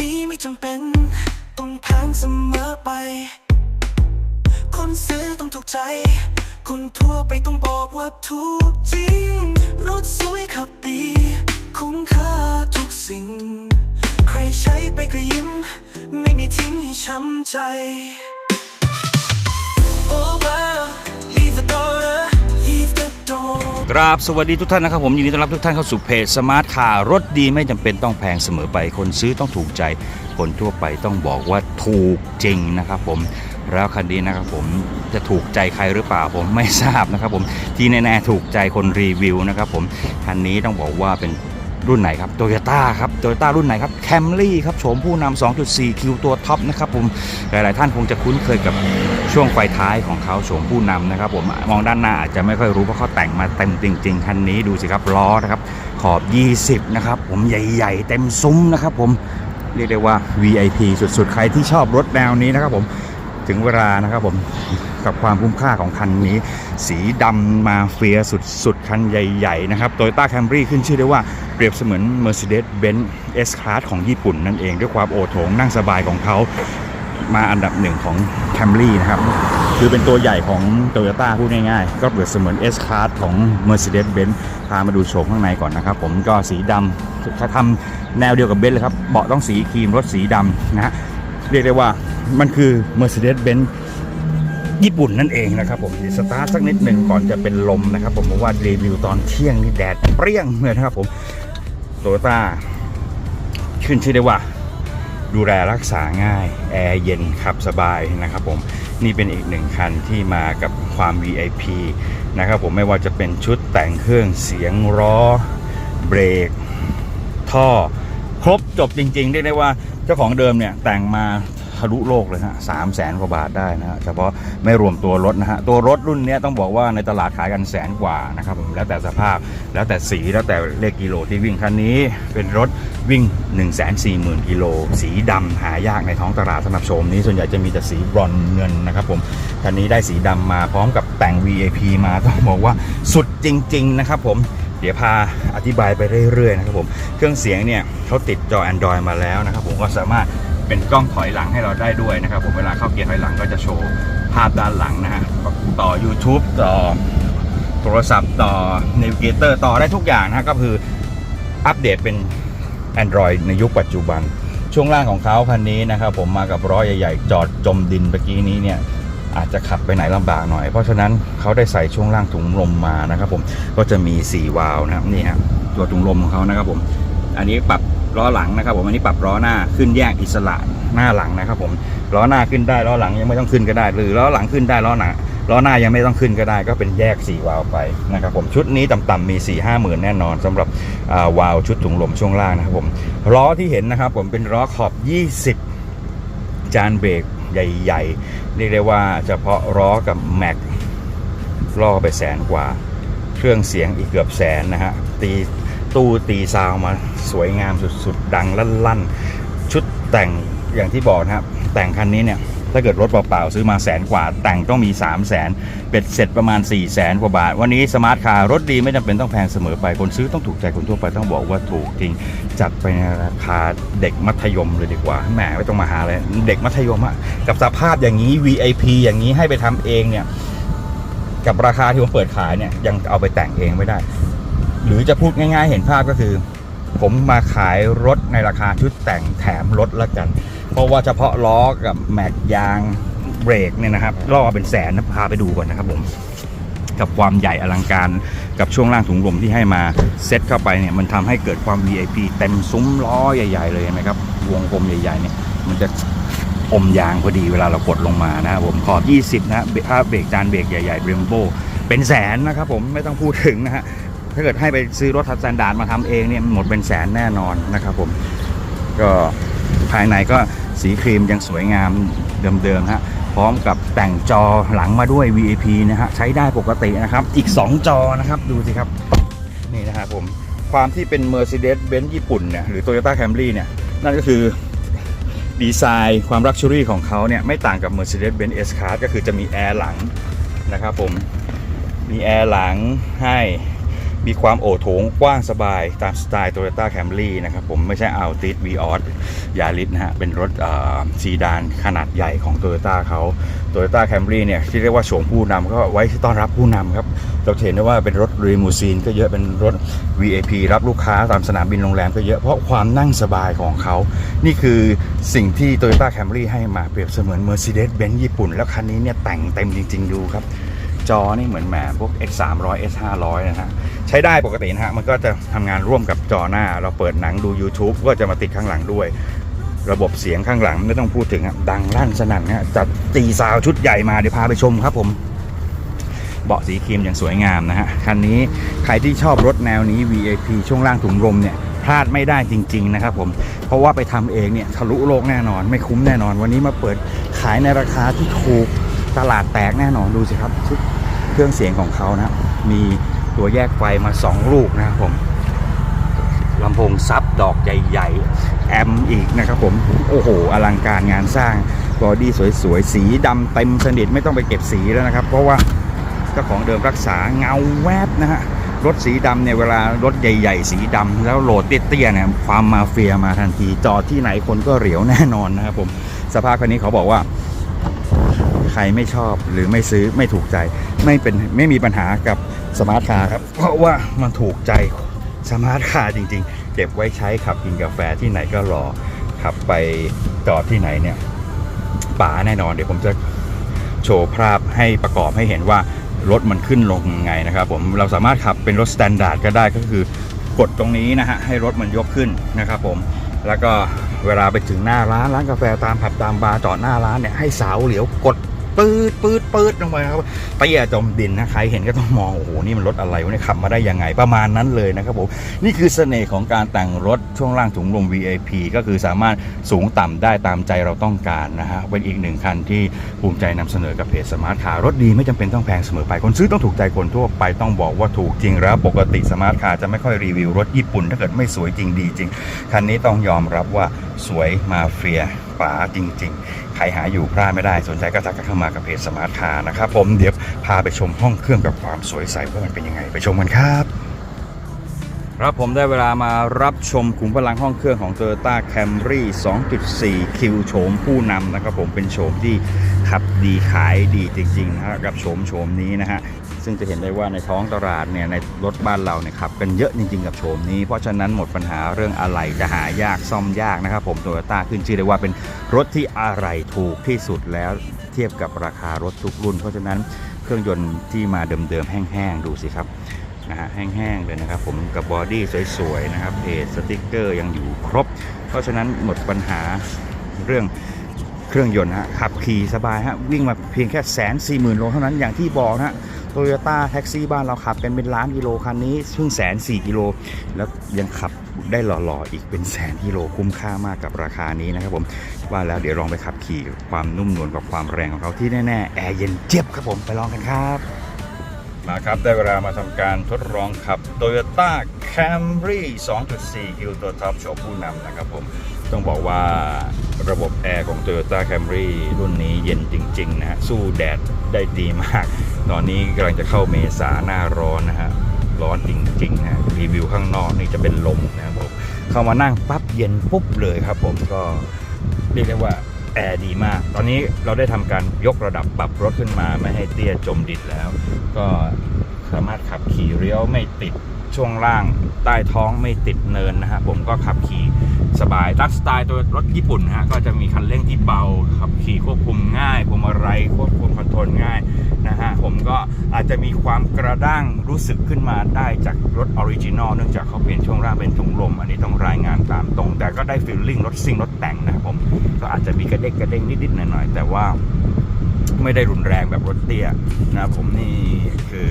ดีไม่จำเป็น ต้องแพงเสมอไป คนซื้อต้องถูกใจ คนทั่วไปต้องบอกว่าถูกจริง รถสวยขับดี คุ้มค่าทุกสิ่ง ใครใช้ไปก็ยิ้ม ไม่มีทิ้งให้ช้ำใจ Oh Wow กราบสวัสดีทุกท่านนะครับผมยินดีต้อนรับทุกท่านเข้าสู่เพจสมาร์ทคาร์รถดีไม่จำเป็นต้องแพงเสมอไป คนซื้อต้องถูกใจ คนทั่วไปต้องบอกว่าถูกจริงนะครับผมแล้วคันนี้นะครับผมจะถูกใจใครหรือเปล่าผมไม่ทราบนะครับผมที่แน่ๆถูกใจคนรีวิวนะครับผมคันนี้ต้องบอกว่าเป็น รุ่นไหนครับโตโยต้าครับโตโยต้ารุ่นไหนครับแคมรี่ครับโฉมผู้นำ2.4 คิวตัวท็อปนะครับผมหลาย ๆ ท่านคงจะคุ้นเคยกับช่วงไฟท้ายของเขาโฉมผู้นำนะครับผมมองด้านหน้าอาจจะไม่ค่อยรู้เพราะเขาแต่งมาเต็มจริง ๆ คันนี้ดูสิครับล้อนะครับขอบ 20 นะครับผมใหญ่ ๆ เต็มซุ้มนะครับผมเรียกได้ว่า VIP สุด ๆ ใครที่ชอบรถแนวนี้นะครับผม ถึงเวลานะครับผมกับความคุ้มค่าของคันนี้ สีดำมาเฟียสุดๆ คันใหญ่ๆ นะครับโตโยต้าแคมรี่ขึ้นชื่อได้ว่าเปรียบเสมือน Mercedes-Benz S-Class ของญี่ปุ่นนั่นเองด้วยความโอโถงนั่งสบายของเขามาอันดับหนึ่งของแคมรี่นะครับ คือเป็นตัวใหญ่ของโตโยต้าพูดง่ายๆ ก็เปรียบเสมือน S-Class ของ Mercedes-Benz พามาดูโฉมข้างในก่อนนะครับ ผมก็สีดำเขาทำแนวเดียวกับเบนซ์เลยครับ เบาะต้องสีครีมรถสีดำนะฮะ เรียกได้ว่ามันคือ Mercedes-Benz ญี่ปุ่นนั่นเองนะครับผมสตาร์ทสักนิดหนึ่งก่อนจะเป็นลมนะครับผมเพราะว่ารีวิวตอนเที่ยงนี่แดดเปรี้ยงเลยนะครับผมโตโยต้าขึ้นชื่อได้ว่า ดูแลรักษาง่าย แอร์เย็นขับสบายนะครับผมนี่เป็นอีกหนึ่งคันที่มากับความ VIP นะครับผมไม่ว่าจะเป็นชุดแต่งเครื่องเสียงล้อเบรกท่อ ครบจบจริงๆเรียกได้ว่า จ้าของเดิมเนี่ยแต่งมาทะลุโลกเลยฮะสามแสนกว่าบาทได้นะฮะเฉพาะไม่รวมตัวรถนะฮะ ตัวรถรุ่นนี้ต้องบอกว่าในตลาดขายกันแสนกว่านะครับผม แล้วแต่สภาพ แล้วแต่สี แล้วแต่เลขกิโลที่วิ่งคันนี้ เป็นรถวิ่ง 1 4 0 0 0 0กิโล สีดำหายากในท้องตลาดสำหรับโชมนี้ส่วนใหญ่จะมีแต่สีบรอนเงินนะครับผม คันนี้ได้สีดำมาพร้อมกับแต่ง VAP มาต้องบอกว่าสุดจริง ๆ นะครับผม เดี๋ยวพาอธิบายไปเรื่อยๆนะครับผม เครื่องเสียงเนี่ยเขาติดจอ Android มาแล้วนะครับผมก็สามารถเป็นกล้องถอยหลังให้เราได้ด้วยนะครับผมเวลาเข้าเกียร์ถอยหลังก็จะโชว์ภาพด้านหลังนะฮะต่อ YouTube ต่อโทรศัพท์ต่อ Navigator ต่อได้ทุกอย่างนะก็คืออัปเดตเป็น Android ในยุคปัจจุบัน ช่วงล่างของเขาคันนี้นะครับผมมากับล้อใหญ่ๆ จอดจมดินเมื่อกี้นี้เนี่ย อาจจะขับไปไหนลำบากหน่อย เพราะฉะนั้นเขาได้ใส่ช่วงล่างถุงลมมานะครับผมก็จะมี 4 วาล์วนะครับนี่ฮะตัวถุงลมของเขานะครับผม อันนี้ปรับล้อหลังนะครับผมอันนี้ปรับล้อหน้าขึ้นแยกอิสระหน้าหลังนะครับผมล้อหน้าขึ้นได้ล้อหลังยังไม่ต้องขึ้นก็ได้ หรือล้อหลังขึ้นได้ล้อหน้าล้อหน้ายังไม่ต้องขึ้นก็ได้ ก็เป็นแยก 4 วาล์วไปนะครับผมชุดนี้ต่ำๆมี 4 5 หมื่นแน่นอนสำหรับวาล์วชุดถุงลมช่วงล่างนะครับผมล้อที่เห็นนะครับผมเป็นล้อขอบ 20 จานเบรก ใหญ่ๆ เรียกได้ว่าเฉพาะล้อกับแม็กล่อไปแสนกว่า เครื่องเสียงอีกเกือบแสนนะฮะ ตีตู้ตีซาวมาสวยงามสุดๆ ดังลั่นๆ ชุดแต่งอย่างที่บอกนะครับ แต่งคันนี้เนี่ย ถ้าเกิดรถเปล่าๆ ซื้อมาแสนกว่า แต่งต้องมี 3 0 0แสนเป็ดเสร็จประมาณ 4 0 0แสนกว่าบาท วันนี้สมาร์ทคาร์รถดีไม่จำเป็นต้องแพงเสมอไป คนซื้อต้องถูกใจคนทั่วไปต้องบอกว่าถูกจริง จัดไปในราคาเด็กมัธยมเลยดีกว่าแหมไม่ต้องมาหาเลยเด็กมัธยมอะกับสภาพอย่างนี้ VIP อย่างนี้ให้ไปทำเองเนี่ยกับราคาที่ผมเปิดขายเนี่ยยังเอาไปแต่งเองไม่ได้ หรือจะพูดง่าย ๆ เห็นภาพก็คือ ผมมาขายรถในราคาชุดแต่งแถมรถละกัน เพราะว่าเฉพาะล้อกับแม็กยางเบรกเนี่ยนะครับล่อเป็นแสนนะพาไปดูก่อนนะครับผมกับความใหญ่อลังการกับช่วงล่างถุงลมที่ให้มาเซ็ตเข้าไปเนี่ยมันทำให้เกิดความ VIP เต็มซุ้มล้อใหญ่ ๆ เลยนะครับวงกลมใหญ่ๆเนี่ยมันจะอมยางพอดีเวลาเรากดลงมานะครับผมขอบ 20 นะเบรกถ้าเบรกจานเบรกใหญ่ๆเบรมโบเป็นแสนนะครับผมไม่ต้องพูดถึงนะฮะ ถ้าเกิดให้ไปซื้อรถทัสแตนดาร์ดมาทำเองเนี่ยหมดเป็นแสนแน่นอนนะครับผมก็ภายในก็สีครีมยังสวยงามเดิมๆฮะพร้อมกับแต่งจอหลังมาด้วย VAP นะฮะใช้ได้ปกตินะครับ อีก 2 จอนะครับดูสิครับ นี่นะครับผมความที่เป็น Mercedes-Benz ญี่ปุ่นเนี่ยหรือ Toyota Camry เนี่ยนั่นก็คือดีไซน์ความรักชัวรี่ของเขาเนี่ยไม่ต่างกับ Mercedes-Benz S-Class ก็คือจะมีแอร์หลังนะครับผมมีแอร์หลังให้ มีความโอโถงกว้างสบายตามสไตล์ Toyota Camry นะครับผมไม่ใช่ Altis Vios ยาริสนะฮะ เป็นรถซีดานขนาดใหญ่ของ Toyota เขา Toyota Camry เนี่ย ที่เรียกว่าโฉมผู้นำก็ไว้ต้อนรับผู้นำครับ เราเห็นได้ว่าเป็นรถรีมูซีนก็เยอะเป็นรถ VAP รับลูกค้าตามสนามบินโรงแรมก็เยอะเพราะความนั่งสบายของเขา นี่คือสิ่งที่ Toyota Camry ให้มาเปรียบเสมือน Mercedes-Benz ญี่ปุ่น แล้วคันนี้เนี่ยแต่งเต็มจริง ๆ ดูครับ จอนี่เหมือนแหมพวก X 3 0 0 S 5 0 0 นะฮะ ใช้ได้ปกตินะฮะ มันก็จะทำงานร่วมกับจอหน้า เราเปิดหนังดู YouTube ก็จะมาติดข้างหลังด้วย ระบบเสียงข้างหลังไม่ต้องพูดถึงครับดังลั่นสนั่นฮะจัดตีซาวชุดใหญ่มาเดี๋ยวพาไปชมครับผมเบาะสีครีมอย่างสวยงามนะฮะคันนี้ใครที่ชอบรถแนวนี้ VIP ช่วงล่างถุงลมเนี่ยพลาดไม่ได้จริง ๆ นะครับผม เพราะว่าไปทำเองเนี่ยทะลุโลกแน่นอนไม่คุ้มแน่นอน วันนี้มาเปิดขายในราคาที่ถูกตลาดแตกแน่นอนดูสิครับ เครื่องเสียงของเขานะมี ตัวแยกไฟมา 2 ลูกนะครับผมลำโพงซับดอกใหญ่ ๆ แอมอีกนะครับผม โอ้โห อลังการงานสร้างบอดี้สวยๆ สีดำเต็มสนิทไม่ต้องไปเก็บสีแล้วนะครับ เพราะว่าเจ้าของเดิมรักษาเงาแวบนะฮะรถสีดำเนี่ยเวลารถใหญ่ ๆ สีดำแล้วโหลดเตี้ยๆเนี่ยความมาเฟียมาทันทีจอดที่ไหนคนก็เหลียวแน่นอนนะครับผมสภาพคันนี้เขาบอกว่า ใครไม่ชอบหรือไม่ซื้อไม่ถูกใจ ไม่เป็นไม่มีปัญหากับสมาร์ทคาร์ครับ เพราะว่ามันถูกใจสมาร์ทคาร์จริง ๆ เก็บไว้ใช้ขับกินกาแฟที่ไหนก็รอขับไปจอดที่ไหนเนี่ยป๋าแน่นอนเดี๋ยวผมจะโชว์ภาพให้ประกอบให้เห็นว่ารถมันขึ้นลงยังไงนะครับผมเราสามารถขับเป็นรถสแตนดาร์ดก็ได้ก็คือกดตรงนี้นะฮะให้รถมันยกขึ้นนะครับผมแล้วก็เวลาไปถึงหน้าร้านร้านกาแฟตามผับตามบาร์จอดหน้าร้านเนี่ยให้สาวเหลียวกด ปืดปืดปืดลงไปครับเตี้ยจมดินนะใครเห็นก็ต้องมองโอ้โหนี่มันรถอะไรวะเนี่ยขับมาได้ยังไงประมาณนั้นเลยนะครับผมนี่คือเสน่ห์ของการแต่งรถช่วงล่างถุงลม VIP ก็คือสามารถสูงต่ำได้ตามใจเราต้องการนะฮะเป็นอีกหนึ่งคันที่ภูมิใจนำเสนอกับเพจสมาร์ทคาร์รถดีไม่จำเป็นต้องแพงเสมอไปคนซื้อต้องถูกใจคนทั่วไปต้องบอกว่าถูกจริงแล้วปกติสมาร์ทคาร์จะไม่ค่อยรีวิวรถญี่ปุ่น ถ้าเกิดไม่สวยจริงดีจริงคันนี้ต้องยอมรับว่าสวยมาเฟียป๋าจริง ๆ ครหาอยู่พลาดไม่ได้สนใจก็ทักกันเข้ามากับเพจสมาร์ทคาร์นะครับผมเดี๋ยวพาไปชมห้องเครื่องกับความสวยใสว่ามันเป็นยังไงไปชมกันครับ ครับผมได้เวลามารับชมขุมพลังห้องเครื่องของ Toyota Camry 2.4คิวโฉมผู้นำนะครับผมเป็นโฉมที่ขับดีขายดีจริงๆนะฮะกับโฉมโฉมนี้นะฮะซึ่งจะเห็นได้ว่าในท้องตลาดเนี่ยในรถบ้านเราเนี่ยขับกันเยอะจริงๆกับโฉมนี้ เพราะฉะนั้นหมดปัญหาเรื่องอะไหล่จะหายากซ่อมยากนะครับผมโตโยต้าขึ้นชื่อได้ว่าเป็นรถที่อะไหล่ถูกที่สุดแล้วเทียบกับราคารถทุกรุ่น เพราะฉะนั้นเครื่องยนต์ที่มาเดิมๆแห้งๆดูสิครับ นะฮะแห้งๆเลยนะครับผมกับบอดี้สวยๆนะครับเพจสติกเกอร์ยังอยู่ครบ เพราะฉะนั้นหมดปัญหาเรื่องเครื่องยนต์ฮะขับขี่สบายฮะวิ่งมาเพียงแค่แสนสี่หมื่นโลเท่านั้นอย่างที่บอกนะฮะโตโยต้าแท็กซี่บ้านเราขับกันเป็นล้านกิโลคันนี้เพิ่งแสนสี่กิโล แล้วยังขับได้หล่อๆอีกเป็นแสนกิโลคุ้มค่ามากกับราคานี้นะครับผมว่าแล้วเดี๋ยวลองไปขับขี่ความนุ่มนวลกับความแรงของเขาที่แน่ๆแอร์เย็นเจี๊ยบครับผมไปลองกันครับ มาครับ ได้เวลามาทำการทดลองขับ Toyota Camry 2.4คิวตัวท็อปโชว์ผู้นำนะครับผม ต้องบอกว่าระบบแอร์ของ Toyota Camry รุ่นนี้เย็นจริง ๆ นะฮะ สู้แดดได้ดีมาก ตอนนี้กำลังจะเข้าเมษาหน้าร้อนนะฮะ ร้อนจริง ๆ นะรีวิวข้างนอกนี่จะเป็นลมนะครับผม เข้ามานั่งปั๊บเย็นปุ๊บเลยครับผมก็เรียกได้ว่า แอร์ดีมาก ตอนนี้เราได้ทำการยกระดับปรับรถขึ้นมาไม่ให้เตี้ยจมดินแล้ว ก็สามารถขับขี่เลี้ยวไม่ติดช่วงล่างใต้ท้องไม่ติดเนินนะฮะผมก็ขับขี่สบายตามสไตล์ตัวรถญี่ปุ่นนะฮะก็จะมีคันเร่งที่เบา ขับขี่ควบคุมง่ายพวงมาลัยควบคุมคอนโทรลง่ายนะฮะผมก็อาจจะมีความกระด้างรู้สึกขึ้นมาได้จากรถออริจินอลเนื่องจากเขาเปลี่ยนช่วงล่างเป็นถุงลม อันนี้ต้องรายงานตามตรง แต่ก็ได้ฟีลลิ่งรถซิ่งรถแต่งนะครับผมก็อาจจะมี เด้งกระเด้งนิดๆหน่อยๆแต่ว่าไม่ได้รุนแรงแบบรถเตี้ยนะครับผมนี่คือ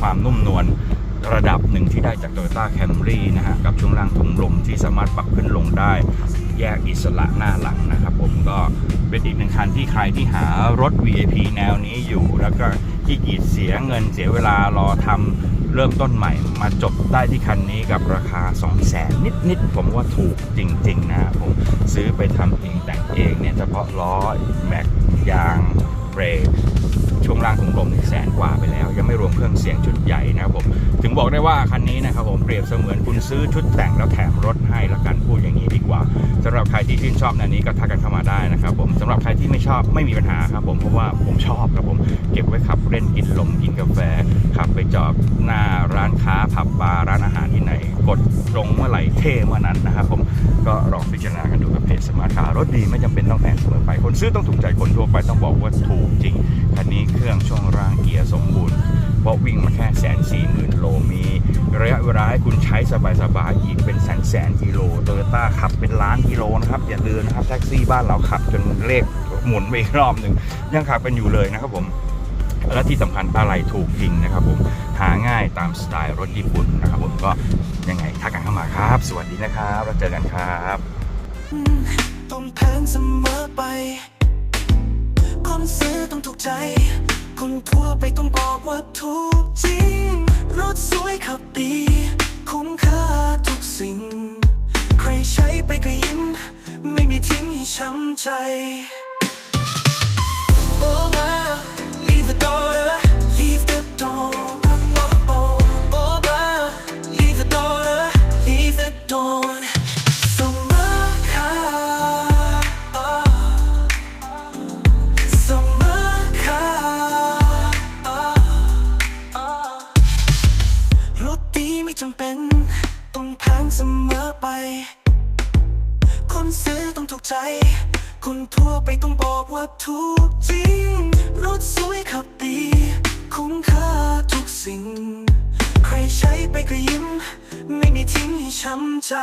ความนุ่มนวลระดับหนึ่งที่ได้จาก Toyota Camry นะฮะกับช่วงล่างถุงลมที่สามารถปรับขึ้นลงได้ แยกอิสระหน้าหลังนะครับผมก็เป็นอีกหนึ่งคันที่ใครที่หารถ VIP แนวนี้อยู่ แล้วก็ที่กีดเสียเงินเสียเวลารอทำ เริ่มต้นใหม่มาจบได้ที่คันนี้กับราคา 2 0 0แสนนิดๆ ผมว่าถูกจริงๆนะผมซื้อไปทำเองแต่งเองเนี่ยเฉพาะล้อแม็กยางเบรกช่วงล่างถุงลมนี่แสนกว่าไปแล้ว ยังไม่รวมเครื่องเสียงชุดใหญ่นะครับผมถึงบอกได้ว่าคันนี้นะครับผมเปรียบเสมือนคุณซื้อชุดแต่งแล้วแถมรถให้ละกันพูดอย่างนี้ดีกว่าสำหรับใครที่ชื่นชอบแนวนี้ก็ทักกันเข้ามาได้ ไม่มีปัญหาครับผมเพราะว่าผมชอบครับผมเก็บไว้ขับเล่นกินลมกินกาแฟ ขับไปจอดหน้าร้านค้าผับบาร์ร้านอาหารที่ไหน กดตรงเมื่อไหร่เท่เมื่อนั้นนะครับผมก็ลองพิจารณากันดูกับเพจสมาร์ทคาร์รถดีไม่จำเป็นต้องแพงเสมอไปคนซื้อต้องถูกใจคนทั่วไปต้องบอกว่าถูกจริงคันนี้เครื่องช่วงร่างเกียร์สมบูรณ์ เพราะวิ่งมาแค่แสนสี่หมื่นโลมีระยะเวลาให้คุณใช้สบายๆอีกเป็นแสนแสนกิโลโตโยต้าขับเป็นล้านกิโลนะครับอย่าลืมนะครับแท็กซี่บ้านเราขับจนเลขหมุนไปอีกรอบหนึ่งยังขับกันอยู่เลยนะครับผมและที่สำคัญอะไรถูกจริงนะครับผมหาง่ายตามสไตล์รถญี่ปุ่นนะครับผมก็ยังไงทักกันเข้ามาครับ สวัสดีนะครับเราเจอกันครับต้องแพงเสมอไปคนซื้อต้องถูกใจ คนทั่วไปต้องบอกว่าถูกจริง รถสวยขับดี คุ้มค่าทุกสิ่ง ใครใช้ไปก็ยิ้ม ไม่มีทิ้งให้ช้ำใจำใจ